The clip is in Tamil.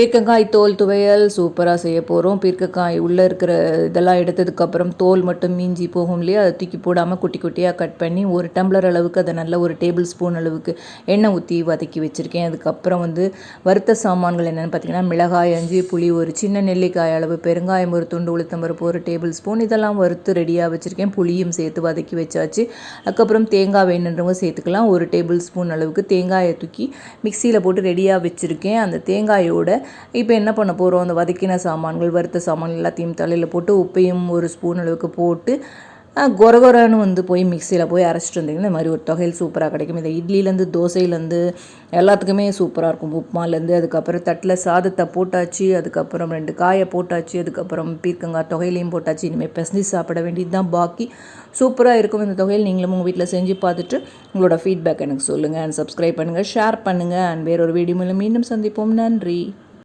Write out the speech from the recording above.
பீர்க்கங்காய் தோல் துவையல் சூப்பராக செய்ய போகிறோம் பீர்க்கங்காய் உள்ளே இருக்கிற இதெல்லாம் எடுத்ததுக்கப்புறம் தோல் மட்டும் மீஞ்சி போகும் இல்லையா? அதை தூக்கி போடாமல் குட்டி குட்டியாக கட் பண்ணி ஒரு டம்ளர் அளவுக்கு அதை நல்ல ஒரு டேபிள் ஸ்பூன் அளவுக்கு எண்ணெய் ஊற்றி வதக்கி வச்சுருக்கேன். அதுக்கப்புறம் வந்து வறுத்த சாமான்கள் என்னென்னு பார்த்தீங்கன்னா மிளகாய் அஞ்சு புளி ஒரு சின்ன நெல்லிக்காய் அளவு பெருங்காயம் ஒரு துண்டு உளுத்தம்பருப்பு ஒரு டேபிள் ஸ்பூன் இதெல்லாம் வறுத்து ரெடியாக வச்சுருக்கேன். புளியும் சேர்த்து வதக்கி வச்சாச்சு. அதுக்கப்புறம் தேங்காய் வேணுன்றவங்க சேர்த்துக்கலாம். ஒரு டேபிள் ஸ்பூன் அளவுக்கு தேங்காயை தூக்கி மிக்சியில் போட்டு ரெடியாக வச்சுருக்கேன். அந்த தேங்காயோட இப்போ என்ன பண்ண போகிறோம் அந்த வதக்கின சாமான்கள் வறுத்த சாமான் எல்லாத்தையும் தலையில் போட்டு உப்பையும் ஒரு ஸ்பூன் அளவுக்கு போட்டு கொரகொரன்னு வந்து போய் மிக்சியில் போய் அரைச்சிட்டு வந்தீங்கன்னா இந்த மாதிரி ஒரு தொகையில் சூப்பராக கிடைக்கும். இந்த இட்லிலேருந்து தோசையிலேருந்து எல்லாத்துக்குமே சூப்பராக இருக்கும். உப்புமாலேருந்து அதுக்கப்புறம் தட்டில் சாதத்தை போட்டாச்சு அதுக்கப்புறம் ரெண்டு காயை போட்டாச்சு அதுக்கப்புறம் பீர்க்கங்காய் தொகையிலையும் போட்டாச்சு. இனிமேல் பிசைஞ்சு சாப்பிட வேண்டியது தான் பாக்கி சூப்பராக இருக்கும் இந்த தொகையில். நீங்களும் உங்கள் வீட்டில் செஞ்சு பார்த்துட்டு உங்களோட ஃபீட்பேக் எனக்கு சொல்லுங்கள் அண்ட் சப்ஸ்கிரைப் பண்ணுங்கள் ஷேர் பண்ணுங்கள் அண்ட் வேறொரு வீடியோ மூலம் மீண்டும் சந்திப்போம். நன்றி.